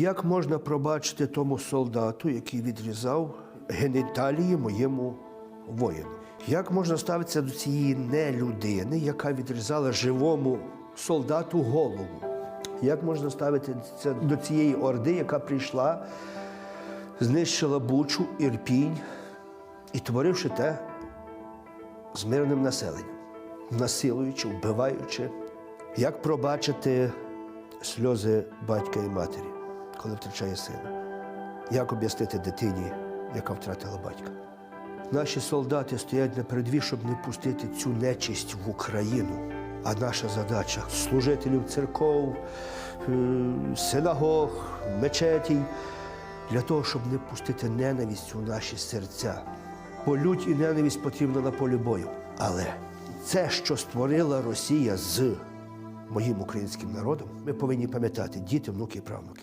Як можна пробачити тому солдату, який відрізав геніталії моєму воїну? Як можна ставитися до цієї нелюдини, яка відрізала живому солдату голову? Як можна ставитися до цієї орди, яка прийшла, знищила Бучу, Ірпінь і творивши те з мирним населенням, насилуючи, вбиваючи? Як пробачити сльози батька і матері, коли втрачає сина? Як об'яснити дитині, яка втратила батька? Наші солдати стоять на передві, щоб не пустити цю нечисть в Україну. А наша задача служителів церков, е, синагог, мечетій, для того, щоб не пустити ненависть у наші серця. Бо лють і ненависть потрібна на полі бою. Але це, що створила Росія з моїм українським народом, ми повинні пам'ятати діти, внуки і правнуки.